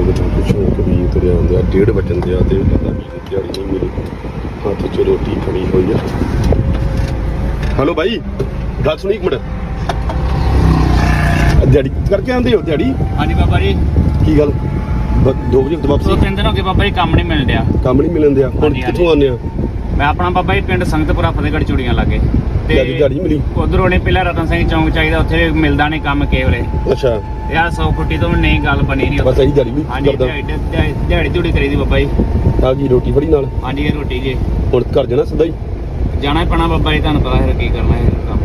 ਲੋਕ ਤਾਂ ਪਿੱਛੋਂ ਕਵੀ ਤੁਰਿਆ ਆਉਂਦੇ ਆ ਡੇਢ ਵਜਣ ਦੇ ਆ ਤੇ ਕਹਿੰਦਾ ਵੀ ਦਿਹਾੜੀ ਨਹੀਂ ਮਿਲੀ ਹੱਥ 'ਚ ਰੋਟੀ ਖੜੀ ਹੋਈ ਆ। ਹਲੋ ਭਾਈ ਗੱਲ ਸੁਣੀ ਇੱਕ ਮਿੰਟ। ਦਿਹਾੜੀ ਕਰਕੇ ਆਉਂਦੇ ਹੋ ਦਿਹਾੜੀ? ਹਾਂਜੀ ਬਾਬਾ ਜੀ। ਕੀ ਗੱਲ? ਦੋ ਵਜੇ ਤੋਂ ਦੋ ਵਾਪਸੀ ਤਿੰਨ ਦਿਨ ਹੋ ਗਏ ਬਾਬਾ ਜੀ ਕੰਮ ਨਹੀਂ ਮਿਲ ਰਿਹਾ ਕੰਮ ਨਹੀਂ ਮਿਲਣ ਦਿਆ ਹੁਣ। ਕਿੱਥੋਂ ਆਉਂਦੇ ਆ? ਮੈਂ ਆਪਣਾ ਬਾਬਾ ਜੀ ਪਿੰਡ ਸੰਗਤਪੁਰਾ ਫਤਿਹਗੜ੍ਹ ਚੂੜੀਆਂ ਲਾਗੇ। ਦਿਹਾੜੀ ਨਹੀਂ ਮਿਲੀ। ਉਧਰੋਂ ਨੇ ਪਹਿਲਾਂ ਰਤਨ ਸਿੰਘ ਚੌਂਕ ਚਾਹੀਦਾ ਉੱਥੇ ਮਿਲਦਾ ਨਹੀਂ ਕੰਮ ਕੇਵਲੇ। ਅੱਛਾ। ਯਾਰ 100 ਫੁੱਟੀ ਤੋਂ ਨਹੀਂ ਗੱਲ ਬਣੀ ਨਹੀਂ ਬਸ ਇਹੀ ਦਿਹਾੜੀ ਵੀ ਹਾਂਜੀ ਦਿਹਾੜੀ ਦਿਹਾੜੀ- ਦਿਹਾੜੀ ਝੂੜੀ ਕਰੀਦੀ ਬਾਬਾ ਜੀ। ਆ ਗਈ ਰੋਟੀ ਫੜੀ ਨਾਲ? ਹਾਂਜੀ ਇਹ ਰੋਟੀ ਜੀ। ਹੁਣ ਘਰ ਜਾਣਾ ਸਿੱਧਾ ਹੀ? ਜਾਣਾ ਹੀ ਪੈਣਾ ਬਾਬਾ ਜੀ ਤੁਹਾਨੂੰ ਪਤਾ ਫਿਰ ਕੀ ਕਰਨਾ ਹੈ ਕੰਮ।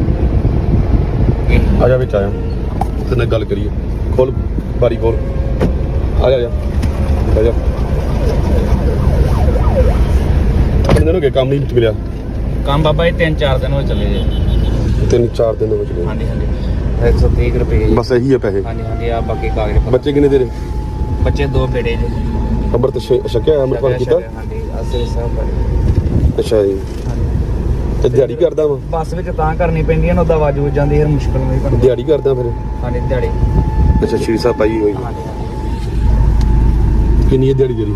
ਆ ਜਾ ਵਿੱਚ ਆਇਆ ਤੇ ਨਾਲ ਗੱਲ ਕਰੀਏ। ਖੋਲ ਬਾਰੀ ਖੋਲ। ਆ ਜਾ ਆ ਜਾ। ਆ ਜਾ। ਕਿੰਨੇ ਗਏ ਕੰਮ ਨਹੀਂ ਮਿਲਿਆ। ਕੰਮ ਬਾਬਾ ਜੀ 3-4 ਦਿਨ ਹੋ ਚੱਲੇ ਜੀ। ਤਿੰਨ ਚਾਰ ਦਿਨ ਹੋ ਗਏ ਹਾਂਜੀ ਹਾਂਜੀ। 130 ਰੁਪਏ। ਜੀ ਬਸ ਇਹੀ ਹੈ ਪੈਸੇ। ਹਾਂਜੀ ਹਾਂਜੀ ਆ ਬਾਕੀ ਕਾਗਜ਼ ਪੱਤਰ। ਬੱਚੇ ਕਿੰਨੇ ਤੇਰੇ? ਬੱਚੇ ਦੋ ਬੇੜੇ ਜੀ। ਅੰਮ੍ਰਿਤ ਛ- ਛਕਿਆ ਅੰਮ੍ਰਿਤ ਪਾਣ ਕੀਤਾ? ਹਾਂਜੀ ਅਸਲ ਸਾਹਿਬ ਬਾਰੇ ਅੱਛਾ ਜੀ। ਤੇ ਦਿਹਾੜੀ ਕਰਦਾ ਵਾ? ਬੱਸ ਵਿੱਚ ਤਾਂ ਕਰਨੀ ਪੈਂਦੀ ਹੈ ਨਾ ਉਹਦਾ ਆਵਾਜ਼ ਹੋ ਜਾਂਦੀ ਹੈ ਮੁਸ਼ਕਲ ਨਹੀਂ ਬਣਦੀ ਦਿਹਾੜੀ ਕਰਦਾ ਫਿਰ? ਹਾਂਜੀ ਦਿਹਾੜੀ। ਅੱਛਾ ਸ਼੍ਰੀ ਸਾਹਿਬ ਪਾਈ ਹੋਈ। ਹਾਂਜੀ। ਕਿੰਨੀ ਹੈ ਦਿਹਾੜੀ ਤੇਰੀ?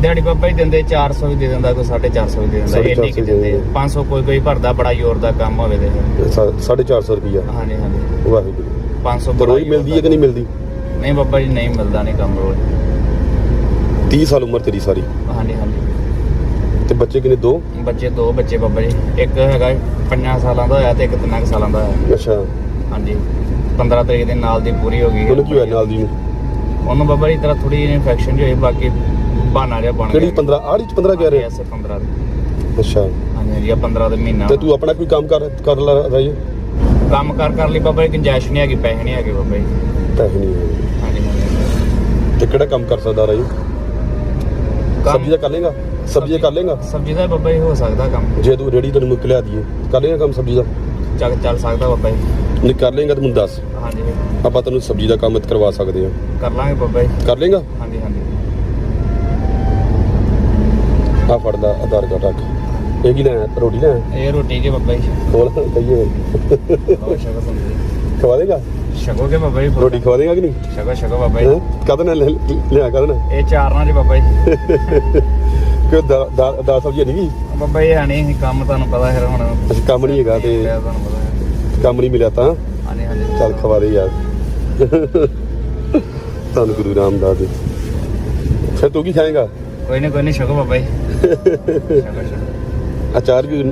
ਦਿਹਾੜੀ ਬਾਬਾ ਹੀ ਦਿੰਦੇ 400 ਵੀ ਦੇ ਦਿੰਦਾ ਕੋਈ 450 ਵੀ ਦੇ ਦਿੰਦਾ ਸਾਢੇ ਇੰਨੀ ਚਾਰ ਕਿ ਸੌ ਦੇ ਦਿੰਦੇ ਦਿੰਦੇ। 500 ਕੋਈ ਕੋਈ ਭਰਦਾ ਬੜਾ ਜ਼ੋਰ ਦਾ ਕੰਮ ਹੋਵੇ ਤੇ। ਫਿਰ। 450 ਰੁਪਿਆ ਹਾਂਜੀ ਹਾਂਜੀ। ਵਾਹਿਗੁਰੂ। 500 ਪਰ ਬੜਾ ਰੋਜ਼ ਮਿਲਦੀ ਹੈ ਕਿ ਨਹੀਂ ਮਿਲਦੀ? ਨਹੀਂ ਬਾਬਾ ਜੀ ਨਹੀਂ ਮਿਲਦਾ ਨਹੀਂ ਕੰਮ ਰੋਜ਼। 30 ਸਾਲ ਉਮਰ ਤੇਰੀ ਸਾਰੀ। ਹਾਂਜੀ ਹਾਂਜੀ। ਤੇ ਬੱਚੇ ਕਿੰਨੇ? ਦੋ? ਬੱਚੇ ਦੋ ਬੱਚੇ ਬਾਬਾ ਜੀ। ਇੱਕ ਹੈਗਾ 5 ਸਾਲਾਂ ਦਾ ਹੋਇਆ ਤੇ ਇੱਕ 3 ਸਾਲਾਂ ਦਾ ਹੋਇਆ। ਅੱਛਾ। ਹਾਂਜੀ। 15 ਤਰੀਕ ਦੇ ਨਾਲ ਦੀ ਪੂਰੀ ਹੋ ਗਈ ਉਹਨੂੰ ਕੀ ਹੋਇਆ ਨਾਲ ਦੀ ਨੂੰ? ਉਹਨੂੰ ਬਾਬਾ ਜੀ ਤਰ੍ਹਾਂ ਥੋੜੀ ਇਨਫੈਕਸ਼ਨ ਜਿਹੀ ਹੋਈ ਬਾਕੀ ਬਹਾਨਾ ਜਿਹਾ ਬਣ ਕਿਹੜੀ 15 ਆੜੀ ਚ 15 ਕਹਿ ਰਿਹਾ? ਐਸੇ 15 ਦੇ। ਅੱਛਾ। ਹਾਂਜੀ ਹਾਂਜੀ ਆਹ 15 ਦੇ ਮਹੀਨਾ। ਤੇ ਤੂੰ ਆਪਣਾ ਕੋਈ ਕੰਮ ਕਰ ਕਰ ਲਾ ਰਹੀ ਕੰਮ ਕਰ ਕਰ ਲਈ ਬਾਬਾ ਜੀ ਗੁੰਜਾਇਸ਼ ਨਹੀਂ ਹੈਗੀ ਪੈਸੇ ਨਹੀਂ ਹੈਗੇ ਬਾਬਾ ਜੀ। ਪੈਸੇ ਨਹੀਂ ਹੈ। ਹਾਂਜੀ ਹਾਂਜੀ ਤੇ ਕਿਹੜਾ ਕੰਮ ਕਰ ਸਕਦਾ ਰਹੀ ਸਬਜ਼ੀ ਦਾ ਕਰ ਲੇਗਾ? ਸਬਜ਼ੀ ਦਾ ਕਰ ਲੇਗਾ? ਸਬਜ਼ੀ ਦਾ ਬਾਬਾ ਜੀ ਹੋ ਸਕਦਾ ਕੰਮ। ਜੇ ਤੂੰ ਰੇੜੀ ਤੈਨੂੰ ਮੁੱਕ ਲਿਆ ਦਈਏ ਕਰ ਲੇਗਾ ਕੰਮ ਸਬਜ਼ੀ ਦਾ? ਚੱਲ ਚੱਲ ਸਕਦਾ ਬਾਬਾ ਜੀ। ਨਹੀਂ ਕਰ ਲੇਗਾ ਤਾਂ ਮੈਨੂੰ ਦੱਸ। ਹਾਂਜੀ। ਆਪਾਂ ਤੈਨੂੰ ਸਬਜ਼ੀ ਦਾ ਕੰਮ ਕਰਵਾ ਸਕਦੇ ਹਾਂ। ਕਰ ਲਾਂਗੇ ਬਾਬਾ ਜੀ। ਕਰ ਲੇਗਾ? ਹਾਂਜੀ ਹਾਂਜੀ। ਆ ਫੜਦਾ ਆਧਾਰ ਕਾਰਡ ਰੱਖ। ਇਹ ਕੀ ਲੈਣਾ ਰੋਟੀ ਲੈਣਾ? ਇਹ ਰੋਟੀ ਕੇ ਬਾਬਾ ਜੀ। ਖੋਲ ਕਹੀਏ। ਬਹੁਤ ਸ਼ਕੋ ਸੰਦੀ ਖਵਾ ਦੇਗਾ? ਸ਼ਕੋ ਕੇ ਬਾਬਾ ਜੀ ਰੋਟੀ ਖਵਾ ਦੇਗਾ ਕਿ ਨਹੀਂ? ਸ਼ਕੋ ਸ਼ਕੋ ਬਾਬਾ ਜੀ? ਕਦ ਨਾਲ ਲੈ- ਲਿਆ ਕਦ ਨਾਲ? ਇਹ ਚਾਰ ਨਾਲ ਜੀ ਬਾਬਾ ਜੀ। ਕਿ ਦਾ ਦਾ ਸਬਜ਼ੀ ਨਹੀਂ ਗਈ ਬਾਬਾ ਜੀ ਆਣੀ ਕੰਮ ਤੁਹਾਨੂੰ ਪਤਾ ਫਿਰ ਹੁਣ। ਅਸੀਂ ਕੰਮ ਨਹੀਂ ਹੈਗਾ ਤੇ ਤੁਹਾਨੂੰ ਪਤਾ ਹੈ ਕੰਮ ਨਹੀਂ ਮਿਲਿਆ ਤਾਂ। ਹਾਂਜੀ ਹਾਂਜੀ। ਚੱਲ ਖਵਾ ਦੇ ਯਾਰ। ਤੁਹਾਨੂੰ ਗੁਰੂ ਰਾਮਦਾਸ ਦੇ ਫਿਰ ਤੂੰ ਕੀ ਖਾਏਗਾ? ਕੋਈ ਨਹੀਂ ਕੋਈ ਨਹੀਂ ਸ਼ਕੋ ਬਾਬਾ ਜੀ। ਅਚਾਰ ਵੀ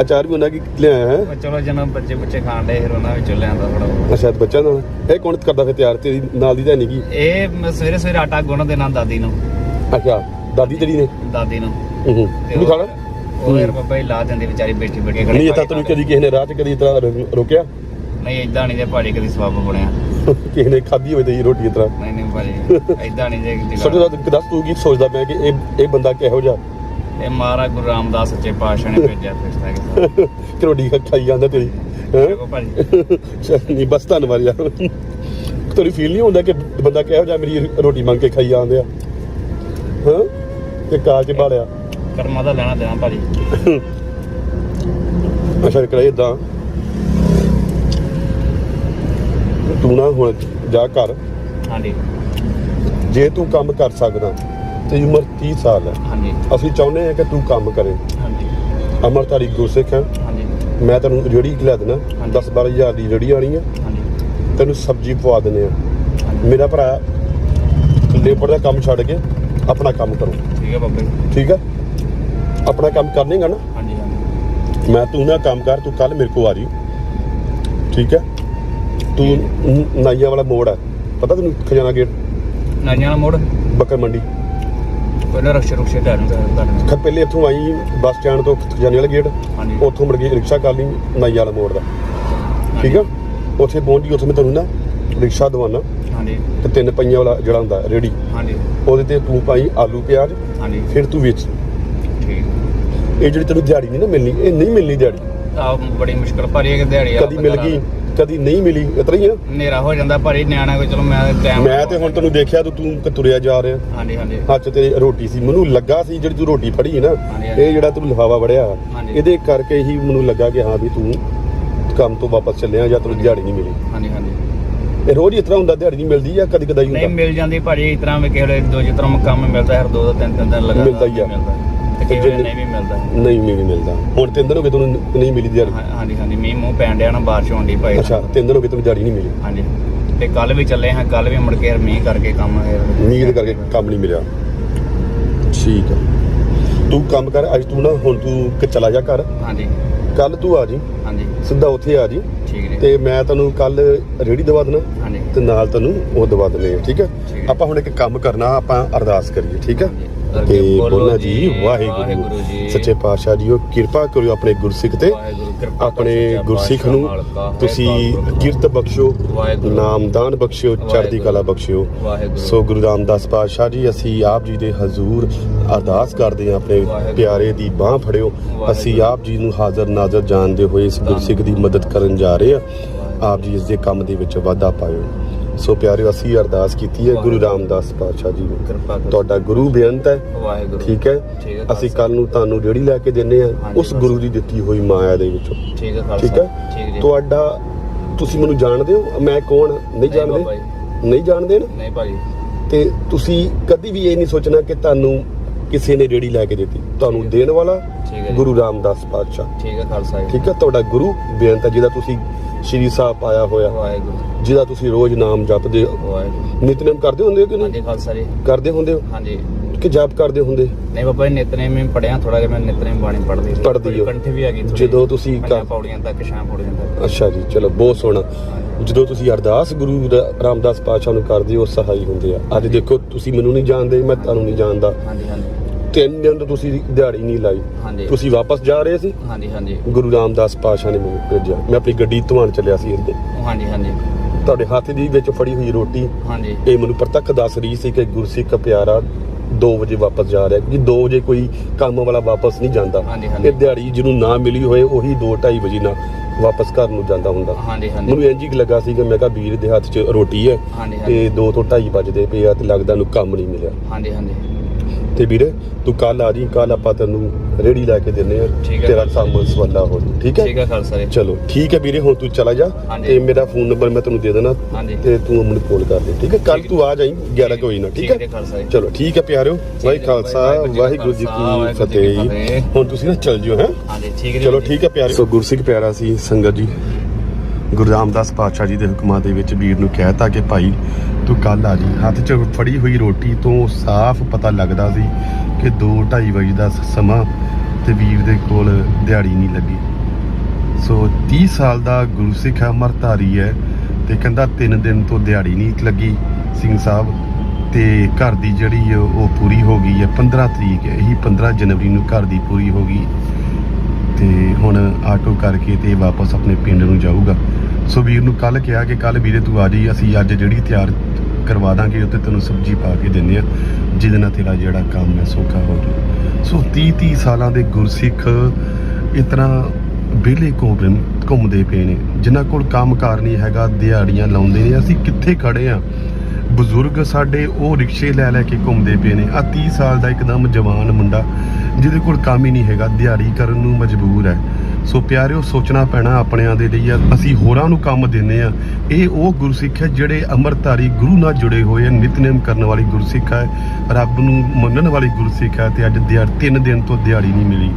ਅਚਾਰ ਵੀ ਉਹਨਾਂ ਕੀ ਲਿਆਇਆ ਹੈ? ਉਹ ਚਲੋ ਜਨਮ ਬੱਚੇ ਬੱਚੇ ਖਾਣ ਦੇ ਫਿਰ ਉਹਨਾਂ ਵਿੱਚੋਂ ਲਿਆਂਦਾ ਥੋੜਾ ਬਹੁਤ। ਅੱਛਾ ਤੇ ਬੱਚਾ ਨਾਲ? ਇਹ ਕੌਣ ਕਰਦਾ ਫਿਰ ਤਿਆਰ? ਤੇਰੀ ਨਾਲ ਦੀ ਤਾਂ ਨਹੀਂ ਗੀ ਇਹ ਮੈਂ ਸਵੇਰੇ ਸਵੇਰੇ ਆਟਾ ਗੁੰਨ ਦੇਣਾ ਦਾਦੀ ਨੂੰ। ਅੱਛਾ ਦਾਦੀ ਤੇਰੀ ਨੇ? ਦਾਦੀ ਨੂੰ। ਹੂੰ ਤੇ ਤੂੰ ਖਾਣਾ ਉਹ ਫਿਰ ਬਾਬਾ ਜੀ ਲਾ ਦਿੰਦੀ ਵਿਚਾਰੀ ਬੈਠੀ ਬੈਠੀ ਨਹੀਂ ਇੱਥੇ ਤੈਨੂੰ ਕਦੀ ਕਿਸੇ ਨੇ ਰਾਹ 'ਚ ਕਦੀ ਇਤਰਾ ਰੋਕਿਆ? ਨਹੀਂ ਇਦਾਂ ਨਹੀਂ ਜੇ ਭਾਜੀ ਕਦੀ ਸਵਾਬ ਬਣਿਆ। ਕਿਸੇ ਨੇ ਖਾਧੀ ਹੋਵੇ ਤੇਰੀ ਰੋਟੀ ਇਤਰਾ ਨਹੀਂ ਨਹੀਂ ਭਾਜੀ ਇਦਾਂ ਨਹੀਂ ਜੇ ਸੋਚਦਾ ਦੱਸ ਤੂੰ ਕੀ ਸੋਚਦਾ ਮੈਂ ਕਿ ਇਹ ਇਹ ਬੰਦਾ ਕਿਹੋ ਜਿਹਾ ਇਹ ਮਹਾਰਾਜ ਗੁਰੂ ਰਾਮਦਾਸ ਸੱਚੇ ਪਾਤਸ਼ਾਹ ਨੇ ਭੇਜਿਆ ਫਿਰ ਤੱਕ ਕਿ ਰੋਟੀ ਖਾ- ਖਾਈ ਜਾਂਦਾ ਤੇਰੀ ਹੈਂ? ਦੇਖੋ ਭਾਜੀ। ਨਹੀਂ ਬਸ ਧੰਨਵਾਦ ਯਾਰ। ਤੇਰੀ ਫੀਲ ਨਹੀਂ ਹੁੰਦਾ ਕਿ ਬੰਦਾ ਕਿਹੋ ਜਿਹਾ ਮੇਰੀ ਰੋਟੀ ਮੰਗ ਕੇ ਖਾਈ ਜਾਂਦੇ ਆ? ਹਾਂ? ਤੇ ਕਾਲ ਚ ਬਾਲਿਆ। ਕਰਮਾਂ ਦਾ ਲੈਣਾ ਦੇਣਾ ਭਾਜੀ। ਅੱਛਾ ਕਰੇ ਇਦਾਂ ਤੂੰ ਨਾ ਹੁਣ ਜਾ ਕਰ ਹਾਂਜੀ। ਜੇ ਤੂੰ ਕੰਮ ਕਰ ਸਕਦਾ ਤੇ ਉਮਰ 30 ਸਾਲ ਹੈ। ਹਾਂਜੀ। ਅਸੀਂ ਚਾਹੁੰਦੇ ਹਾਂ ਕਿ ਤੂੰ ਕੰਮ ਕਰੇ। ਹਾਂਜੀ। ਅਮਰਤਾਰੀ ਗੁਰਸਿੱਖ ਹੈ। ਹਾਂਜੀ। ਮੈਂ ਤੈਨੂੰ ਰੇੜੀ ਖਿਲਾ ਦੇਣਾ ਹਾਂਜੀ। 10 12000 ਦੀ ਰੇੜੀ ਆਣੀ ਹੈ। ਹਾਂਜੀ। ਤੈਨੂੰ ਸਬਜ਼ੀ ਪਵਾ ਦਿੰਦੇ ਆ ਮੇਰਾ ਭਰਾ ਲੇਬਰ ਦਾ ਕੰਮ ਛੱਡ ਕੇ ਆਪਣਾ ਕੰਮ ਕਰੋ। ਠੀਕ ਹੈ ਬਾਬਾ। ਜੀ ਠੀਕ ਆ ਆਪਣਾ ਕੰਮ ਕਰਨੇਗਾ ਨਾ? ਹਾਂਜੀ ਹਾਂਜੀ। ਮੈਂ ਤੂੰ ਨਾ ਕੰਮ ਕਰ ਤੂੰ ਕੱਲ ਮੇਰੇ ਕੋ ਆ ਜੀ। ਠੀਕ ਹੈ? ਤੂੰ ਨਾਈਆਂ ਵਾਲਾ ਮੋੜ ਹੈ। ਪਤਾ ਤੈਨੂੰ ਖਜ਼ਾਨਾ ਗੇਟ? ਨਾਈਆਂ ਵਾਲਾ ਮੋੜ? ਬੱਕਰ ਮੰਡੀ। ਨਾ ਰਕਸ਼ੇ ਰੁਕਸ਼ੇ ਕਰ ਤੁਹਾਡੇ ਖਾ ਪਹਿਲੇ ਇੱਥੋਂ ਆਈ ਬੱਸ ਸਟੈਂਡ ਤੋਂ ਖਜ਼ਾਨੇ ਵਾਲਾ ਗੇਟ ਹਾਂਜੀ। ਉੱਥੋਂ ਮੁੜ ਕੇ ਰਿਕਸ਼ਾ ਕਰ ਲਈ ਨਾਈਆਂ ਵਾਲਾ ਮੋੜ ਦਾ। ਠੀਕ ਆ? ਉੱਥੇ ਪਹੁੰਚ ਗਈ ਉੱਥੇ ਮੈਂ ਤੈਨੂੰ ਨਾ ਰਿਕਸ਼ਾ ਦਵਾਨਾ ਹਾਂਜੀ। ਤੇ ਤਿੰਨ ਪਈਆਂ ਵਾਲਾ ਜਿਹੜਾ ਹੁੰਦਾ ਰੇੜੀ। ਹਾਂਜੀ। ਉਹਦੇ ਤੇ ਤੂੰ ਪਾਈ ਆਲੂ ਪਿਆਜ਼ ਹਾਂਜੀ। ਫਿਰ ਤੂੰ ਵੇਚ। ਠੀਕ। ਇਹ ਜਿਹੜੀ ਤੈਨੂੰ ਦਿਹਾੜੀ ਨਹੀਂ ਨਾ ਮਿਲਣੀ ਇਹ ਨਹੀਂ ਮਿਲਣੀ ਦਿਹਾੜੀ। ਆ ਬੜੀ ਮੁਸ਼ਕਲ ਭਰੀ ਹੈ ਕਿ ਦਿਹਾੜੀ ਕਦੀ ਮਿਲ ਗਈ। ਕਦੀ ਨਹੀਂ ਮਿਲੀ ਇਤਰਾ ਹੀ ਆ। ਹਨੇਰਾ ਹੋ ਜਾਂਦਾ ਭਰੀ ਨਿਆਣਾ ਕੋਈ ਚਲੋ ਮੈਂ ਟਾਈਮ ਮੈਂ ਤੇ ਹੁਣ ਤੈਨੂੰ ਦੇਖਿਆ ਤੂੰ ਤੂੰ ਕਿ ਤੁਰਿਆ ਜਾ ਰਿਹਾ। ਹਾਂਜੀ ਹਾਂਜੀ। ਹੱਥ ਤੇ ਰੋਟੀ ਸੀ। ਮੈਨੂੰ ਲੱਗਾ ਸੀ ਜਿਹੜੀ ਤੂੰ ਰੋਟੀ ਫੜੀ ਨਾ ਹਾਂਜੀ। ਇਹ ਜਿਹੜਾ ਤੂੰ ਲਿਫਾਵਾ ਵੜਿਆ ਹਾਂਜੀ। ਇਹਦੇ ਕਰਕੇ ਹੀ ਮੈਨੂੰ ਲੱਗਾ ਕਿ ਹਾਂ ਵੀ ਤੂੰ ਕੰਮ ਤੋਂ ਵਾਪਸ ਚੱਲਿਆ ਜਾਂ ਤੈਨੂੰ ਦਿਹਾੜੀ ਨਹੀਂ ਮਿਲੀ। ਹਾਂਜੀ ਹਾਂਜੀ। ਇਹ ਰੋਜ਼ ਇਸ ਤਰ੍ਹਾਂ ਹੁੰਦਾ ਦਿਹਾੜੀ ਨਹੀਂ ਮਿਲਦੀ ਜਾਂ ਕਦੀ ਕਦਾਈ ਨਹੀਂ ਹੁੰਦਾ? ਮਿਲ ਜਾਂਦੀ ਭਾਜੀ ਇਸ ਤਰ੍ਹਾਂ ਵੀ ਕਿਸੇ ਵੇਲੇ ਦੋ ਜਿਸ ਤਰ੍ਹਾਂ ਕੰਮ ਮਿਲਦਾ ਹਰ ਦੋ ਦੋ ਤਿੰਨ ਤਿੰਨ ਦਿਨ ਲਗਾ ਮਿਲਦਾ ਹੀ ਆ। ਤੇ ਨਹੀਂ ਵੀ ਮਿਲਦਾ। ਨਹੀਂ ਮਿਲ ਮਿਲਦਾ। ਹੁਣ ਤਿੰਨ ਦਿਨ ਹੋ ਗਏ ਤੁਹਾਨੂੰ ਨਹੀਂ ਮਿਲੀ ਦਿਹਾੜੀ। ਹਾਂ- ਹਾਂਜੀ ਹਾਂਜੀ ਮੀਂਹ ਮੂੰਹ ਪੈਣ ਡਿਆ ਨਾ ਬਾਰਿਸ਼ ਹੋਣ ਦੀ ਭਾਈ ਅੱਛਾ ਤਿੰਨ ਦਿਨ ਹੋ ਗਏ ਤੁਹਾਨੂੰ ਦਿਹਾੜੀ ਨਹੀਂ ਮਿਲੀ। ਹਾਂਜੀ। ਤੇ ਕੱਲ ਵੀ ਚੱਲੇ ਹਾਂ ਕੱਲ ਵੀ ਮੁੜ ਕੇ ਮੀਂਹ ਕਰਕੇ ਕੰਮ ਫਿਰ- ਨੀਂਦ ਕਰਕੇ ਕੰਮ ਨਹੀਂ ਮਿਲਿਆ। ਠੀਕ ਹੈ ਤੂੰ ਕੰਮ ਕਰ ਅੱਜ ਤੂੰ ਨਾ ਹੁਣ ਤੂੰ ਕਿ ਚਲਾ ਜਾ ਘਰ। ਹਾਂਜੀ। ਕੱਲ ਤੂੰ ਆ ਜੀ। ਹਾਂਜੀ। ਸਿੱਧਾ ਉੱਥੇ ਆ ਜੀ। ਠੀਕ ਜੀ। ਤੇ ਮੈਂ ਤੈਨੂੰ ਕੱਲ ਰੇੜੀ ਦਵਾ ਦੇਣਾ। ਹਾਂਜੀ। ਤੇ ਨਾਲ ਤੈਨੂੰ ਉਹ ਦਵਾ ਦਨੇ ਠੀਕ ਹੈ ਠੀਕ ਹੈ। ਆਪਾਂ ਹੁਣ ਇੱਕ ਕੰਮ ਕਰਨਾ ਆਪਾਂ ਅਰਦਾਸ ਕਰੀਏ ਠੀਕ ਹੈ ਹਾਂਜੀ। ਤੇ ਬੋਲੋ ਜੀ, ਵਾਹਿਗੁਰੂ। ਸੱਚੇ ਪਾਤਸ਼ਾਹ ਜੀਓ ਕਿਰਪਾ ਕਰਿਓ ਆਪਣੇ ਗੁਰਸਿੱਖ ਤੇ ਆਪਣੇ ਕਰੋ, ਗੁਰਸਿੱਖ ਨੂੰ ਤੁਸੀਂ ਕਿਰਤ ਬਖਸ਼ੋ। ਨਾਮਦਾਨ ਬਖਸ਼ਿਓ ਚੜ੍ਹਦੀ। ਕਲਾ ਬਖਸ਼ਿਓ ਸੋ ਗੁਰੂ ਰਾਮਦਾਸ ਪਾਤਸ਼ਾਹ ਜੀ ਅਸੀਂ ਆਪ ਜੀ ਦੇ ਹਜ਼ੂਰ ਅਰਦਾਸ ਕਰਦੇ ਹਾਂ ਆਪਣੇ। ਪਿਆਰੇ ਦੀ ਬਾਹ ਫੜਿਓ ਅਸੀਂ। ਆਪ ਜੀ ਨੂੰ ਹਾਜ਼ਰ ਨਾਜ਼ਰ ਜਾਣਦੇ ਹੋਏ ਇਸ ਗੁਰਸਿੱਖ ਦੀ ਮਦਦ ਕਰਨ ਜਾ ਰਹੇ ਹਾਂ ਆਪ ਜੀ ਇਸ ਦੇ ਕੰਮ ਦੇ ਵਿੱਚ ਵਾਧਾ ਪਾਇਓ ਸੋ ਪਿਆਰਿਓ ਅਸੀਂ ਅਰਦਾਸ ਕੀਤੀ ਹੈ ਗੁਰੂ ਰਾਮਦਾਸ ਪਾਤਸ਼ਾਹ ਜੀ ਨੂੰ। ਤੁਹਾਡਾ ਗੁਰੂ ਬੇਅੰਤ ਹੈ। ਵਾਹਿਗੁਰੂ। ਠੀਕ ਹੈ। ਅਸੀਂ। ਕੱਲ ਨੂੰ ਤੁਹਾਨੂੰ ਰੇੜੀ ਲੈ ਕੇ ਦਿੰਨੇ ਆ ਉਸ। ਗੁਰੂ ਦੀ ਦਿੱਤੀ ਹੋਈ ਮਾਇਆ ਦੇ ਵਿੱਚੋਂ। ਠੀਕ ਹੈ ਖਾਲਸਾ। ਠੀਕ ਹੈ ਤੁਹਾਡਾ ਤੁਸੀਂ ਮੈਨੂੰ ਜਾਣਦੇ ਹੋ? ਮੈਂ ਕੌਣ? ਨਹੀਂ ਜਾਣਦੇ। ਨਹੀਂ ਜਾਣਦੇ ਨਾ? ਨਹੀਂ ਭਾਜੀ ਤੇ ਤੁਸੀਂ ਕਦੀ ਵੀ ਇਹ ਨਹੀਂ ਸੋਚਣਾ ਕਿ ਤੁਹਾਨੂੰ ਕਿਸੇ ਨੇ ਰੇੜੀ ਲੈ ਕੇ ਦਿੱਤੀ। ਤੁਹਾਨੂੰ। ਦੇਣ ਵਾਲਾ। ਗੁਰੂ ਰਾਮਦਾਸ ਪਾਤਸ਼ਾਹ। ਠੀਕ ਹੈ ਖਾਲਸਾ ਠੀਕ ਹੈ। ਤੁਹਾਡਾ ਗੁਰੂ ਬੇਅੰਤ ਜਿਹਦਾ ਤੁਸੀਂ ਸ਼੍ਰੀ ਸਾਹਿਬ ਪਾਇਆ ਹੋਇਆ। ਵਾਹਿਗੁਰੂ। ਜਿਹਦਾ ਤੁਸੀਂ ਰੋਜ਼ ਨਾਮ ਜਪਦੇ ਹੋ। ਵਾਹਿਗੁਰੂ। ਨਿਤਨੇਮ ਕਰਦੇ ਹੁੰਦੇ ਹੋ ਕਿ ਹਾਂਜੀ ਨਹੀਂ ਖਾਲਸਾ ਜੀ। ਕਰਦੇ ਹੁੰਦੇ ਹੋ? ਹਾਂਜੀ। ਕਿ ਜਪ ਕਰਦੇ ਹੁੰਦੇ? ਨਹੀਂ ਬਾਬਾ ਜੀ ਨਿਤਨੇਮ ਮੈਂ ਪੜਿਆ ਥੋੜਾ ਜਿਹਾ ਮੈਂ ਨਿਤਨੇਮ ਬਾਣੀ ਪੜ੍ਹਦੀ ਸੀ। ਪੜ੍ਹਦੀ ਹੋ। ਕੰਠ ਵੀ ਆ ਗਈ ਥੋੜ੍ਹੀ। ਜਦੋਂ ਤੁਸੀਂ ਪੰਜਾਂ ਕਰ- ਪੌੜੀਆਂ ਤੱਕ ਸ਼ਾਮ ਪੌੜੀਆਂ ਤੱਕ। ਅੱਛਾ ਜੀ ਚਲੋ ਬਹੁਤ ਸੋਹਣਾ। ਜਦੋਂ ਤੁਸੀਂ ਅਰਦਾਸ ਗੁਰੂ ਰਾ- ਰਾਮਦਾਸ ਪਾਤਸ਼ਾਹ ਨੂੰ ਕਰਦੇ ਹੋ ਸਹਾਈ ਹੁੰਦੇ ਆ। ਅੱਜ ਦੇਖੋ ਤੁਸੀਂ ਮੈਨੂੰ ਨਹੀਂ ਜਾਣਦੇ ਮੈਂ ਤੁਹਾਨੂੰ ਨਹੀਂ ਜਾਣਦਾ। ਹਾਂਜੀ ਹਾਂਜੀ। ਤਿੰਨ ਦਿਨ ਤੋਂ ਤੁਸੀਂ ਦਿਹਾੜੀ ਨਹੀਂ ਲਾਈ। ਹਾਂਜੀ। ਤੁਸੀਂ ਵਾਪਸ ਜਾ ਰਹੇ ਸੀ? ਹਾਂਜੀ ਹਾਂਜੀ। ਗੁਰੂ ਰਾਮਦਾਸ ਪਾਤਸ਼ਾਹ ਨੇ ਮੈਨੂੰ ਭੇਜਿਆ। ਮੈਂ ਆਪਣੀ ਗੱਡੀ ਧਵਾਨ ਚੱਲਿਆ ਸੀ ਇੱਥੇ। ਹਾਂਜੀ ਹਾਂਜੀ। ਤੁਹਾਡੇ ਹੱਥ ਦੀ ਵਿੱਚ ਫੜੀ ਹੋਈ ਰੋਟੀ। ਹਾਂਜੀ। ਇਹ ਮੈਨੂੰ ਪ੍ਰਤੱਖ ਦੱਸ ਰਹੀ ਸੀ ਕਿ ਗੁਰਸਿੱਖ ਪਿਆਰਾ 2 ਵਜੇ ਵਾਪਸ ਜਾ ਰਿਹਾ ਕਿਉਂਕਿ 2 ਵਜੇ ਕੋਈ ਕੰਮ ਵਾਲਾ ਵਾਪਸ ਨਹੀਂ ਜਾਂਦਾ। ਹਾਂਜੀ, ਹਾਂਜੀ। ਇਹ ਦਿਹਾੜੀ ਜਿਹਨੂੰ ਨਾ ਮਿਲੀ ਹੋਏ ਉਹੀ 2:30 ਵਜੇ ਨਾ ਵਾਪਸ ਘਰ ਨੂੰ ਜਾਂਦਾ ਹੁੰਦਾ। ਹਾਂਜੀ ਹਾਂਜੀ। ਮੈਨੂੰ ਇੰਝ ਹੀ ਲੱਗਾ ਸੀ ਕਿ ਮੈਂ ਕਿਹਾ ਵੀਰ ਦੇ ਹੱਥ 'ਚ ਰੋਟੀ ਹੈ ਹਾਂਜੀ ਤੇ ਹਾਂਜੀ। 2 ਤੋਂ 2:30 ਵੱਜਦੇ ਪਏ ਆ ਤੇ ਲੱਗਦਾ ਨੂੰ ਕੰਮ ਨਹੀਂ ਮਿਲਿਆ। ਹਾਂਜੀ ਹਾਂਜੀ। ਤੇ ਵੀਰੇ ਤੂੰ ਕੱਲ ਆ ਜੀ ਕੱਲ ਆਪਾਂ ਤੈਨੂੰ ਰੇੜੀ ਲੈ ਕੇ ਦਿੰਨੇ ਆ ਠੀਕ ਹੈ। ਤੇਰਾ ਸਾਮਾਨ ਸਵਾਲਾ ਹੋ ਜੀ ਠੀਕ ਠੀਕ ਹੈ ਹੈ ਖਾਲਸਾ ਜੀ। ਚਲੋ ਠੀਕ ਹੈ ਵੀਰੇ ਹੁਣ ਤੂੰ ਚਲਾ ਜਾ ਹਾਂਜੀ। ਤੇ ਮੇਰਾ ਫੋਨ ਨੰਬਰ ਮੈਂ ਤੈਨੂੰ ਦੇ ਦੇਣਾ ਹਾਂਜੀ। ਤੇ ਤੂੰ ਮੈਨੂੰ ਕਾਲ ਕਰ ਦੇ ਠੀਕ ਹੈ? ਕੱਲ ਠੀਕ। ਤੂੰ ਆ ਜਾਈਂ 11 ਕੁ ਵਜੇ ਨਾਲ ਠੀਕ ਠੀਕ ਹੈ ਖਾਲਸਾ ਜੀ। ਚਲੋ ਠੀਕ ਹੈ ਪਿਆਰਿਓ ਵਾਹਿ ਹੈ, ਖਾਲਸਾ ਵਾਹਿਗੁਰੂ ਜੀ ਕੀ ਫਤਿਹ। ਹੁਣ ਤੁਸੀਂ ਨਾ ਚੱਲ ਜਿਓ ਹੈ? ਹਾਂਜੀ ਠੀਕ ਹੈ ਜੀ। ਚਲੋ ਠੀਕ ਹੈ ਪਿਆਰੇ ਸੋ ਗੁਰਸਿੱਖ ਪਿਆਰਾ ਸੀ ਸੰਗਤ ਜੀ। ਗੁਰੂ ਰਾਮਦਾਸ ਪਾਤਸ਼ਾਹ ਜੀ ਦੇ ਹੁਕਮਾਂ ਦੇ ਵਿੱਚ ਵੀਰ ਨੂੰ ਕਹਿਤਾ ਕਿ ਭਾਈ, ਤੂੰ ਕੱਲ ਆ ਜੀ। ਹੱਥ 'ਚ ਫੜੀ ਹੋਈ ਰੋਟੀ ਤੋਂ ਸਾਫ਼ ਪਤਾ ਲੱਗਦਾ ਸੀ ਕਿ 2:30 ਵਜੇ ਦਾ ਸਮਾਂ ਤੇ ਵੀਰ ਦੇ ਕੋਲ ਦਿਹਾੜੀ ਨਹੀਂ ਲੱਗੀ। ਸੋ 30 ਸਾਲ ਦਾ ਗੁਰੂ ਸਿੱਖ ਅਮਰਧਾਰੀ ਹੈ ਤੇ ਕਹਿੰਦਾ 3 ਦਿਨ ਤੋਂ ਦਿਹਾੜੀ ਨਹੀਂ ਲੱਗੀ ਸਿੰਘ ਸਾਹਿਬ ਤੇ ਘਰ ਦੀ ਜਿਹੜੀ ਉਹ ਪੂਰੀ ਹੋ ਗਈ ਹੈ। 15 ਤਰੀਕ ਹੈ, ਇਹੀ 15 ਜਨਵਰੀ ਨੂੰ ਘਰ ਦੀ ਪੂਰੀ ਹੋ ਗਈ। ਤੇ ਹੁਣ ਆਟੋ ਕਰਕੇ ਤੇ ਵਾਪਸ ਆਪਣੇ ਪਿੰਡ ਨੂੰ ਜਾਊਗਾ। ਸੋ ਵੀਰ ਨੂੰ ਕੱਲ ਕਿਹਾ ਕਿ ਕੱਲ ਵੀਰੇ ਤੂੰ ਆ ਜੀ ਅਸੀਂ ਅੱਜ ਜਿਹੜੀ ਤਿਆਰ ਕਰਵਾ ਦਾਂਗੇ ਉੱਤੇ ਤੈਨੂੰ ਸਬਜ਼ੀ ਪਾ ਕੇ ਦਿੰਦੇ ਆ ਜਿਹਦੇ ਨਾਲ ਤੇਰਾ ਜਿਹੜਾ ਕੰਮ ਹੈ ਸੌਖਾ ਹੋ ਜਾਊ। ਸੋ 30 30 ਸਾਲਾਂ ਦੇ ਗੁਰਸਿੱਖ ਇਤਨਾ ਵਿਹਲੇ ਘੁੰਮ ਘੁੰਮਦੇ ਪਏ ਨੇ, ਜਿਨ੍ਹਾਂ ਕੋਲ ਕੰਮਕਾਰ ਨਹੀਂ ਹੈਗਾ, ਦਿਹਾੜੀਆਂ ਲਾਉਂਦੇ ਨੇ, ਅਸੀਂ ਕਿੱਥੇ ਖੜੇ ਆ ਬਜ਼ੁਰਗ ਸਾਡੇ ਉਹ ਰਿਕਸ਼ੇ ਲੈ ਲੈ ਕੇ ਘੁੰਮਦੇ ਪਏ ਨੇ। ਆ 30 ਸਾਲ ਦਾ ਇੱਕਦਮ ਜਵਾਨ ਮੁੰਡਾ ਜਿਹਦੇ ਕੋਲ ਕੰਮ ਹੀ ਨਹੀਂ ਹੈਗਾ, ਦਿਹਾੜੀ ਕਰਨ ਨੂੰ ਮਜਬੂਰ ਹੈ। ਸੋ ਪਿਆਰਿਓ, ਸੋਚਣਾ ਪੈਣਾ ਆਪਣਿਆਂ ਦੇ ਲਈ ਆ। ਅਸੀਂ ਹੋਰਾਂ ਨੂੰ ਕੰਮ ਦਿੰਨੇ ਆ। ਇਹ ਉਹ ਗੁਰਸਿੱਖ ਹੈ ਜਿਹੜੇ ਅੰਮ੍ਰਿਤਧਾਰੀ ਗੁਰੂ ਨਾਲ ਜੁੜੇ ਹੋਏ ਆ। ਨਿਤਨੇਮ ਕਰਨ ਵਾਲੀ ਗੁਰਸਿੱਖ ਹੈ, ਰੱਬ ਨੂੰ ਮੰਨਣ ਵਾਲੀ ਗੁਰਸਿੱਖ ਹੈ ਤੇ ਅੱਜ ਦਿਹਾੜੀ ਤਿੰਨ ਦਿਨ ਤੋਂ ਦਿਹਾੜੀ ਨਹੀਂ ਮਿਲੀ।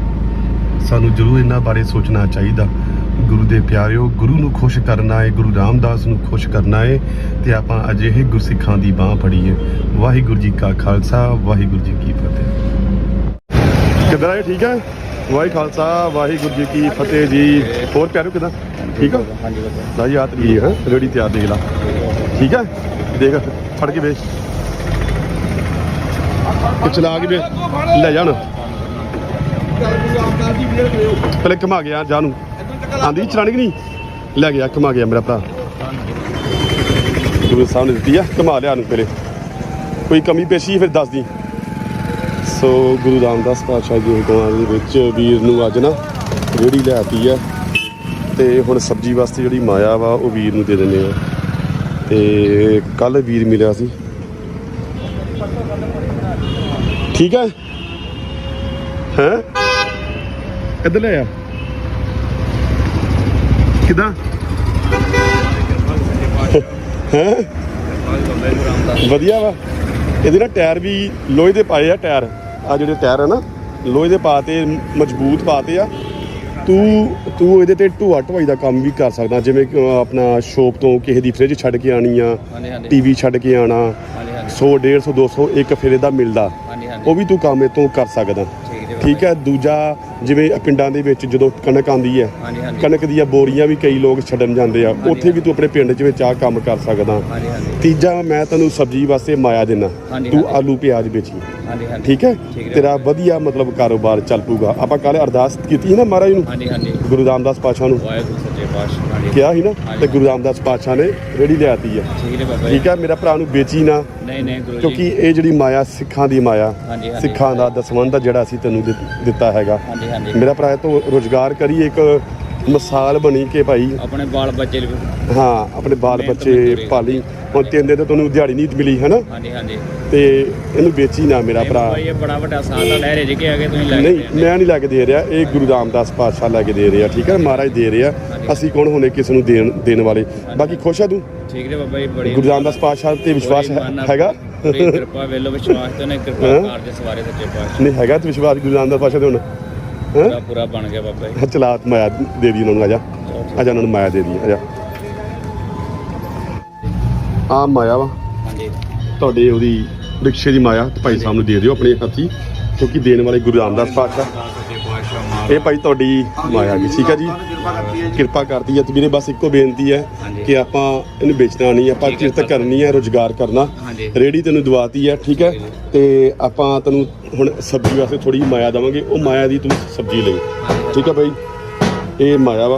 ਸਾਨੂੰ ਜ਼ਰੂਰ ਇਹਨਾਂ ਬਾਰੇ ਸੋਚਣਾ ਚਾਹੀਦਾ। ਗੁਰੂ ਦੇ ਪਿਆਰਿਓ, ਗੁਰੂ ਨੂੰ ਖੁਸ਼ ਕਰਨਾ ਹੈ ਗੁਰੂ ਰਾਮਦਾਸ ਨੂੰ ਖੁਸ਼ ਕਰਨਾ ਹੈ ਤੇ ਆਪਾਂ ਅਜਿਹੇ ਗੁਰਸਿੱਖਾਂ ਦੀ ਬਾਹ ਫੜੀਏ। ਵਾਹਿਗੁਰੂ ਜੀ ਕਾ ਖਾਲਸਾ, ਵਾਹਿਗੁਰੂ ਜੀ ਕੀ ਫਤਿਹ। ਕਿਦਾਂ ਹੈ ਠੀਕ ਹੈ? ਵਾਹਿ ਖਾਲਸਾ ਵਾਹਿਗੁਰੂ ਜੀ ਕੀ ਫਤਿਹ ਜੀ। ਹੋਰ ਪਿਆਰਿਓ ਕਿਦਾਂ? ਠੀਕ ਆ ਹਾਂਜੀ ਬਾਬਾ ਨਾ ਜੀ ਆਤ ਹੈ ਰੇੜੀ ਤਿਆਰ ਦੇਖ ਲਾ। ਠੀਕ ਹੈ? ਦੇਖ, ਫੜ ਕੇ ਵੇਚ ਚਲਾ ਕੇ ਲੈ ਜਾਣ ਪਹਿਲੇ ਘਮਾ ਗਿਆ ਜਾ ਨੂੰ। ਆਂਦੀ ਚਲਾਣੀ ਕਿ ਨਹੀਂ? ਲੈ ਗਿਆ, ਘਮਾ ਗਿਆ ਮੇਰਾ ਭਰਾ। ਗੁਰੂ ਸਾਹਿਬ ਨੇ ਦਿੱਤੀ ਆ, ਘਮਾ ਲਿਆ ਨੂੰ ਪਹਿਲੇ। ਕੋਈ ਕਮੀ ਪੇਸ਼ੀ, ਫਿਰ ਦੱਸ ਦੀ। ਸੋ ਗੁਰੂ ਰਾਮਦਾਸ ਪਾਤਸ਼ਾਹ ਜੀ ਦੇ ਹੁਕਮਾਂ ਦੇ ਵਿੱਚ ਵੀਰ ਨੂੰ ਅੱਜ ਨਾ ਰੇੜੀ ਲੈ ਆਤੀ ਆ ਤੇ ਹੁਣ ਸਬਜ਼ੀ ਵਾਸਤੇ ਜਿਹੜੀ ਮਾਇਆ ਵਾ ਉਹ ਵੀਰ ਨੂੰ ਦੇ ਦਿੰਦੇ ਆ। ਤੇ ਕੱਲ ਵੀਰ ਮਿਲਿਆ ਸੀ। ਠੀਕ ਹੈ ਹੈ? ਕਿੱਧਰ ਲੈ ਆ? ਕਿਦਾਂ? ਹੈ? ਵਧੀਆ ਵਾ। ਇਹਦੇ ਨਾ ਟਾਇਰ ਵੀ ਲੋਹੇ ਦੇ ਪਾਏ ਆ ਟਾਇਰ। ਆ ਜਿਹੜੇ ਟਾਇਰ ਆ ਨਾ ਲੋਹੇ ਦੇ ਪਾਤੇ ਮਜ਼ਬੂਤ ਪਾਤੇ ਆ। ਤੂੰ ਤੂੰ ਇਹਦੇ ਤੇ ਢੂਆ ਢਵਾਈ ਦਾ ਕੰਮ ਵੀ ਕਰ ਸਕਦਾ ਜਿਵੇਂ ਆਪਣਾ ਸ਼ੋਪ ਤੋਂ ਕਿਸੇ ਦੀ ਫ੍ਰਿਜ ਛੱਡ ਕੇ ਆਣੀ ਆ ਟੀਵੀ ਛੱਡ ਕੇ ਆਣਾ ਹਾਂਜੀ ਹਾਂਜੀ। 100 150 200 ਇੱਕ ਫੇਰੇ ਦਾ ਮਿਲਦਾ। ਉਹ ਵੀ ਤੂੰ ਕੰਮ ਇਤੋਂ ਕਰ ਸਕਦਾ। ਠੀਕ ਹੈ ਦੂਜਾ ਜਿਵੇਂ ਪਿੰਡਾਂ ਦੇ ਵਿੱਚ ਜਦੋਂ ਕਣਕ ਆਉਂਦੀ ਹੈ ਹਾਂਜੀ ਹਾਂਜੀ। ਕਣਕ ਦੀਆਂ ਬੋਰੀਆਂ ਵੀ ਕਈ ਲੋਕ ਛੱਡਣ ਜਾਂਦੇ ਆ। ਉੱਥੇ ਵੀ ਤੂੰ ਆਪਣੇ ਪਿੰਡ 'ਚ ਵਿੱਚ ਆ ਕੰਮ ਕਰ ਸਕਦਾ। ਹਾਂਜੀ ਹਾਂਜੀ। ਤੀਜਾ ਮੈਂ ਤੈਨੂੰ ਸਬਜ਼ੀ ਵਾਸਤੇ ਮਾਇਆ ਦੇਣਾ ਹਾਂਜੀ, ਤੂੰ ਹਾਂਜੀ। ਆਲੂ ਪਿਆਜ਼ ਵੇਚੀ। ਹਾਂਜੀ ਹਾਂਜੀ। ਠੀਕ ਹੈ? ਠੀਕ ਹੈ। ਤੇਰਾ ਵਧੀਆ ਮਤਲਬ ਕਾਰੋਬਾਰ ਚੱਲ ਪੂਗਾ ਆਪਾਂ ਕੱਲ ਅਰਦਾਸ ਕੀਤੀ ਸੀ ਨਾ ਮਹਾਰਾਜ ਨੂੰ? ਹਾਂਜੀ ਹਾਂਜੀ। ਗੁਰੂ ਰਾਮਦਾਸ ਪਾਤਸ਼ਾਹ ਨੂੰ। ਵਾਹਿਗੁਰੂ ਸੱਚੇ ਪਾਤਸ਼ਾਹ। ਹਾਂਜੀ। ਕਿਹਾ ਸੀ ਨਾ। ਤੇ ਗੁਰੂ ਰਾਮਦਾਸ ਪਾਤਸ਼ਾਹ ਨੇ ਰੇੜੀ ਲਿਆਤੀ ਹੈ। ਠੀਕ ਹੈ ਬਾਬਾ ਜੀ। ਠੀਕ ਹੈ? ਮੇਰਾ ਭਰਾ ਨੂੰ ਵੇਚੀ ਨਾ। ਨਹੀਂ ਨਹੀਂ ਗੁਰੂ ਜੀ। ਕਿਉਂਕਿ ਇਹ ਜਿਹੜੀ ਮਾਇਆ ਸਿੱਖਾਂ ਦੀ ਮਾਇਆ ਹਾਂਜੀ ਹਾਂਜੀ। ਸਿੱਖਾਂ ਦਾ ਦਸਵੰਧ ਜਿਹੜਾ ਅਸੀਂ ਤੈਨੂੰ ਦਿੱਤ- ਦਿੱਤਾ ਹੈਗਾ। ਹਾਂਜੀ। ਹਾਂਜੀ। ਮੇਰਾ ਭਰਾ ਤੋਂ ਰੋਜ਼ਗਾਰ ਕਰੀ ਇੱਕ ਮਿਸਾਲ ਬਣੀ ਕਿ ਭਾਈ ਆਪਣੇ ਬਾਲ ਬੱਚੇ ਲਈ ਹਾਂ ਆਪਣੇ ਬਾਲ ਮਿਹਨਤ ਬੱਚੇ ਮਜ਼ਦੂਰੀ। ਪਾਲੀ। ਹੁਣ ਤਿੰਨ ਦਿਨ ਤੇ ਤੁਹਾਨੂੰ ਦਿਹਾੜੀ ਨਹੀਂ ਮਿਲੀ ਹੈ ਨਾ ਹਾਂਜੀ ਹਾਂਜੀ। ਤੇ ਇਹਨੂੰ ਵੇਚੀ ਨਾ ਮੇਰਾ ਭਰਾ। ਜੀ, ਇਹ ਬੜਾ ਵੱਡਾ ਸਾਥ ਆ ਲਹਿਰੇ ਜੀ ਕੇ ਤੁਸੀਂ ਲੈ ਨਹੀਂ। ਮੈਂ ਨਹੀਂ ਲੈ ਕੇ ਦੇ ਰਿਹਾ ਇਹ ਗੁਰੂ ਰਾਮਦਾਸ ਪਾਤਸ਼ਾਹ ਲੈ ਕੇ ਦੇ ਰਿਹਾ ਠੀਕ ਹੈ? ਮਹਾਰਾਜ ਦੇ ਰਿਹਾ। ਅਸੀਂ ਕੌਣ ਹੋਣੇ ਕਿਸੇ ਨੂੰ ਦੇਣ ਦੇਣ ਵਾਲੇ? ਬਾਕੀ ਖੁਸ਼ ਆ ਤੂੰ? ਠੀਕ ਹੈ ਬਾਬਾ ਜੀ ਬੜੀ ਗੁਰੂ ਰਾਮਦਾਸ ਪਾਤਸ਼ਾਹ ਤੇ ਵਿਸ਼ਵਾਸ ਹੈ- ਹੈਗਾ? ਬੜੀ ਕਿਰਪਾ ਵੇਲੋ ਵਿਸ਼ਵਾਸ ਤੇ ਨੇ ਕਿਰਪਾ ਹੈਂ? ਕਾਰਜ ਸਵਾਰੇ ਸੱਚੇ ਪਾਤਸ਼ਾਹ। ਨਹੀਂ ਹੈਗਾ ਤੇ ਵਿਸ਼ਵਾਸ ਗੁਰੂ ਰਾਮਦਾਸ ਪਾਤਸ਼ਾਹ ਤੇ ਹੁਣ? ਹਾਂ? ਪੂਰਾ ਬਣ ਗਿਆ ਬਾਬਾ ਜੀ। ਚਲਾ ਮਾਇਆ ਦੇ ਦੀ ਉਹਨਾਂ ਨੂੰ ਆਜਾ ਆਜਾ ਉਹਨਾਂ ਨੂੰ ਮਾਇਆ ਦੇ ਦੀ ਆਜਾ ਆ ਮਾਇਆ ਵਾ। ਹਾਂਜੀ। ਤੁਹਾਡੇ ਉਹਦੀ ਰਿਕਸ਼ੇ ਦੀ ਮਾਇਆ ਤੇ ਭਾਈ ਸਾਹਿਬ ਨੂੰ ਦੇ ਦਿਓ ਆਪਣੇ ਹੱਥੀ ਕਿਉਂਕਿ ਦੇਣ ਵਾਲੇ ਗੁਰੂ ਰਾਮਦਾਸ ਪਾਤਸ਼ਾਹ। ਇਹ ਭਾਈ ਤੁਹਾਡੀ ਮਾਇਆ ਗਈ ਠੀਕ ਹੈ ਜੀ? ਕਿਰਪਾ ਕਰਦੀ ਹੈ ਤੇ ਵੀਰੇ ਬਸ ਇੱਕੋ ਬੇਨਤੀ ਹੈ। ਕਿ ਆਪਾਂ ਇਹਨੂੰ ਵੇਚਣਾ ਨਹੀਂ ਆਪਾਂ ਕਿਰਤ ਕਰਨੀ ਹੈ ਰੋਜ਼ਗਾਰ ਕਰਨਾ। ਰੇੜੀ ਤੈਨੂੰ ਦਵਾਤੀ ਹੈ ਠੀਕ ਹੈ? ਤੇ ਆਪਾਂ ਤੈਨੂੰ ਹੁਣ ਸਬਜ਼ੀ ਵਾਸਤੇ ਥੋੜੀ ਮਾਇਆ ਦਵਾਂਗੇ ਉਹ ਮਾਇਆ ਦੀ ਤੂੰ ਸਬਜ਼ੀ ਲਈ। ਠੀਕ ਹੈ ਭਾਈ? ਇਹ ਮਾਇਆ ਵਾ।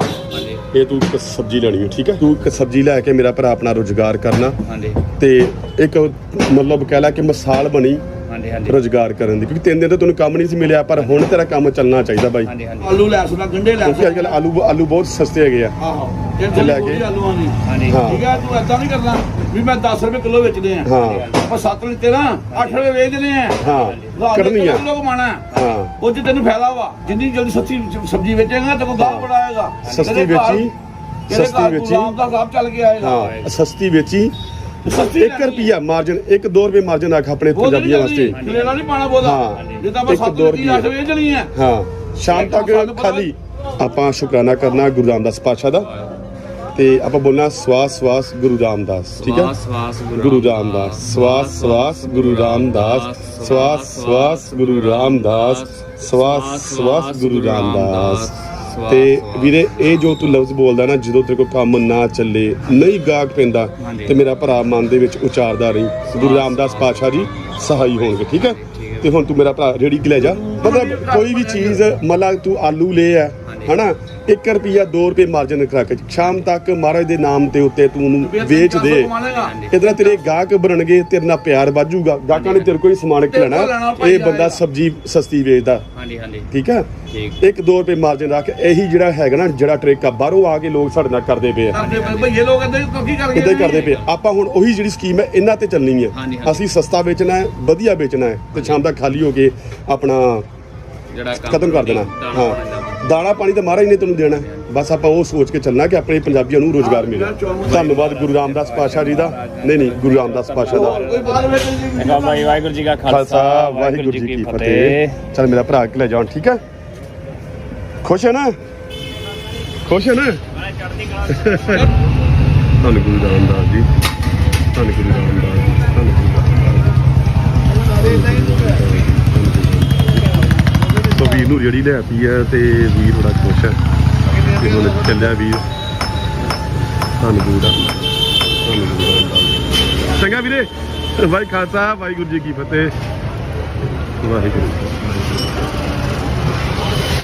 ਇਹ ਤੂੰ ਇੱਕ ਸਬਜ਼ੀ ਲੈਣੀ ਹੈ ਠੀਕ ਹੈ? ਤੂੰ ਇੱਕ ਸਬਜ਼ੀ ਲੈ ਕੇ ਮੇਰਾ ਭਰਾ ਆਪਣਾ ਰੋਜ਼ਗਾਰ ਕਰਨਾ। ਹਾਂਜੀ। ਤੇ ਇੱਕ ਮਤਲਬ ਕਹਿ ਲਾ ਕਿ ਮਿਸਾਲ ਬਣੀ ਹਾਂਜੀ ਹਾਂਜੀ। ਰੋਜ਼ਗਾਰ ਕਰਨ ਦੀ ਕਿਉਂਕਿ ਤਿੰਨ ਦਿਨ ਤੋਂ ਤੈਨੂੰ ਕੰਮ ਨਹੀਂ ਸੀ ਮਿਲਿਆ ਪਰ ਹੁਣ ਤੇਰਾ ਕੰਮ ਚੱਲਣਾ ਚਾਹੀਦਾ ਬਾਈ। ਹਾਂਜੀ ਹਾਂਜੀ। ਆਲੂ ਲੈ ਸੁਣਾ ਗੰਡੇ ਲੈ ਕਿਉਂਕਿ ਅੱਜ ਕੱਲ੍ਹ ਆਲੂ ਆਲੂ ਬਹੁਤ ਸਸਤੇ ਹੈਗੇ ਆ। ਆਹੋ ਇਹ ਲੈ ਕੇ- ਆਲੂਆਂ ਦੀ। ਹਾਂਜੀ। ਠੀਕ ਹੈ ਤੂੰ ਏਦਾਂ ਨਹੀਂ ਕਰਨਾ ਵੀ ਮੈਂ 10 ਰੁਪਏ ਕਿਲੋ ਵੇਚਦੇ ਆ। ਹਾਂ। ਆਪਾਂ 7 ਲਿੱਤੇ ਨਾ 8 ਰੁਪਏ ਵੇਚਦੇ ਆ। ਹਾਂ ਕਰਨੀ ਆ ਲੋਕ ਮਾਣਾ ਹਾਂ। ਉਹ ਚ ਤੈਨੂੰ ਫਾਇਦਾ ਵਾ ਜਿੰਨੀ ਜਲਦੀ ਸਸਤੀ ਸਬਜ਼ੀ ਵੇਚੇਗਾ ਤੇ ਕੋਈ ਗਾਹ ਬੜਾ ਆਏਗਾ ਸਸਤੀ ਵੇਚੀ, ਤੇਰੇ ਸਸਤੀ ਘਰ ਵੇਚੀ। ਤੂੰ ਆਪ ਦਾ ਸਾਹਬ ਚੱਲ ਕੇ ਆਏਗਾ। ਹਾਂ ਸਸਤੀ ਵੇਚੀ 1 ਰੁਪਿਆ ਮਾਰਜਨ 1 2 ਰੁਪਏ ਮਾਰਜਨ ਰੱਖ ਆਪਣੇ ਪੰਜਾਬੀਆਂ ਵਾਸਤੇ। ਕਿਲੇਲਾ ਨਹੀਂ ਪਾਣਾ ਬੋਦਾ ਹਾਂ। ਜੇ ਤਾਂ ਆਪਾਂ ਇੱਕ 7 ਦੋ ਰੁਪਏ 8 ਰੁਪਈਏ। ਵੇਚਣੀ ਆ ਹਾਂ। ਸ਼ਾਮ ਤੱਕ ਖਾਲੀ। ਆਪਾਂ ਸ਼ੁਕਰਾਨਾ ਕਰਨਾ ਗੁਰੂ ਰਾਮਦਾਸ ਪਾਤਸ਼ਾਹ ਦਾ। ਤੇ ਆਪਾਂ ਬੋਲਣਾ ਸਵਾਸ ਸਵਾਸ ਗੁਰੂ ਰਾਮਦਾਸ ਠੀਕ ਹੈ? ਸਵਾਸ ਗੁਰੂ ਰਾਮਦਾਸ। ਸਵਾਸ ਸਵਾਸ ਗੁਰੂ ਰਾਮਦਾਸ ਸਵਾਸ ਸਵਾਸ ਗੁਰੂ ਰਾਮਦਾਸ ਸਵਾਸ ਸਵਾਸ ਗੁਰੂ ਰਾਮਦਾਸ। ਤੇ ਵੀਰੇ ਇਹ ਜੋ ਤੂੰ ਲਫ਼ਜ਼ ਬੋਲਦਾ ਨਾ ਜਦੋਂ ਤੇਰੇ ਕੋਲ ਕੰਮ ਨਾ ਚੱਲੇ ਨਹੀਂ ਗਾਹਕ ਪੈਂਦਾ। ਤੇ ਮੇਰਾ ਭਰਾ ਮਨ ਦੇ ਵਿੱਚ ਉਚਾਰਦਾ ਰਹੀ। ਗੁਰੂ ਰਾਮਦਾਸ ਪਾਤਸ਼ਾਹ ਜੀ ਸਹਾਈ ਹੋਣਗੇ ਠੀਕ ਹੈ? ਤੇ ਹੁਣ ਤੂੰ ਮੇਰਾ ਭਰਾ ਰੇੜੀ ਤੇ ਲੈ ਜਾ। ਮਤਲਬ ਕੋਈ ਵੀ ਚੀਜ਼ ਮਤਲਬ ਤੂੰ ਆਲੂ ਲੈ ਆ। ਹਨਾ? 1 ਰੁਪਿਆ 2 ਰੁਪਏ ਮਾਰਜਨ ਰੱਖ ਸ਼ਾਮ ਤੱਕ ਮਹਾਰਾਜ ਦੇ ਨਾਮ ਤੇ ਉੱਤੇ ਤੂੰ ਉਹਨੂੰ ਵੇਚ ਦੇ। ਨਾਲ ਤੇਰੇ ਗਾਹਕ ਬਣਨਗੇ ਤੇਰੇ ਨਾਲ ਪਿਆਰ ਵਾਜੂਗਾ ਗਾਹਕਾਂ ਨੇ ਤੇਰੇ ਹੀ ਸਮਾਨ ਲੈਣਾ। ਇਹ ਬੰਦਾ। ਸਬਜ਼ੀ ਸਸਤੀ ਵੇਚਦਾ। ਹਾਂਜੀ ਹਾਂਜੀ। ਠੀਕ ਹੈ ਠੀਕ। ਇੱਕ 2 ਰੁਪਏ ਮਾਰਜਨ ਰੱਖ ਇਹੀ ਜਿਹੜਾ ਹੈਗਾ ਨਾ ਜਿਹੜਾ ਟ੍ਰਿਕ ਆ ਬਾਹਰੋਂ ਆ ਕੇ ਲੋਕ ਸਾਡੇ ਨਾਲ ਕਰਦੇ ਪਏ ਆ। ਕਰਦੇ ਪਏ। ਲੋਕ ਕੀ ਇਦਾਂ ਕਰਦੇ। ਆਪਾਂ ਹੁਣ ਉਹੀ ਜਿਹੜੀ ਸਕੀਮ ਹੈ ਇਹਨਾਂ ਤੇ ਚੱਲਣੀ ਹੈ। ਅਸੀਂ ਸਸਤਾ ਵੇਚਣਾ ਹੈ ਵਧੀਆ ਵੇਚਣਾ ਹੈ। ਤੇ ਸ਼ਾਮ ਤੱਕ ਖਾਲੀ ਹੋ ਕੇ ਆਪਣਾ ਜਿਹੜਾ ਕੰਮ ਖਤਮ ਕਰ ਦੇਣਾ। ਹਾਂ। ਦਾਣਾ ਪਾਣੀ ਤਾਂ ਮਹਾਰਾਜ ਨੇ ਤੈਨੂੰ ਦੇਣਾ ਹੈ। ਬਸ ਆਪਾਂ ਉਹ ਸੋਚ ਕੇ ਚੱਲਣਾ ਕਿ ਆਪਣੇ ਪੰਜਾਬੀਆਂ ਨੂੰ ਰੋਜ਼ਗਾਰ ਮਿਲੇ। ਧੰਨਵਾਦ ਗੁਰੂ ਰਾਮਦਾਸ ਪਾਤਸ਼ਾਹ ਜੀ ਦਾ। ਨਹੀਂ ਨਹੀਂ ਗੁਰੂ ਰਾਮਦਾਸ ਪਾਤਸ਼ਾਹ ਦਾ। ਕੋਈ ਬਾਹਰ ਵੇਚਣ ਦੀ ਬਾਬਾ ਜੀ ਵਾਹਿਗੁਰੂ ਜੀ ਕਾ ਖਾਲਸਾ ਵਾਹਿਗੁਰੂ ਜੀ ਕੀ ਫਤਿਹ। ਚਲ ਮੇਰਾ ਭਰਾ ਕਿ ਲੈ ਜਾਣ ਠੀਕ ਹੈ? ਖੁਸ਼ ਹੈ ਨਾ? ਖੁਸ਼ ਹੈ ਨਾ? ਧੰਨ ਗੁਰੂ ਰਾਮਦਾਸ ਜੀ ਧੰਨ ਗੁਰੂ ਰਾਮਦਾਸ ਜੀ ਧੰਨ ਗੁਰੂ ਰਾਮਦਾਸ ਜੀ। ਵੀਰ ਨੂੰ ਜਿਹੜੀ ਲੈ ਪਈ ਹੈ ਤੇ ਵੀਰ ਬੜਾ ਖੁਸ਼ ਹੈ। ਕਿ ਹੁਣ ਚੱਲਿਆ ਵੀਰ। ਧੰਨ ਗੁਰੂ ਚੰਗਾ ਵੀਰੇ। ਵਾਹਿ ਖਾਲਸਾ, ਵਾਹਿਗੁਰੂ ਜੀ ਕੀ ਫਤਿਹ। ਵਾਹਿਗੁਰੂ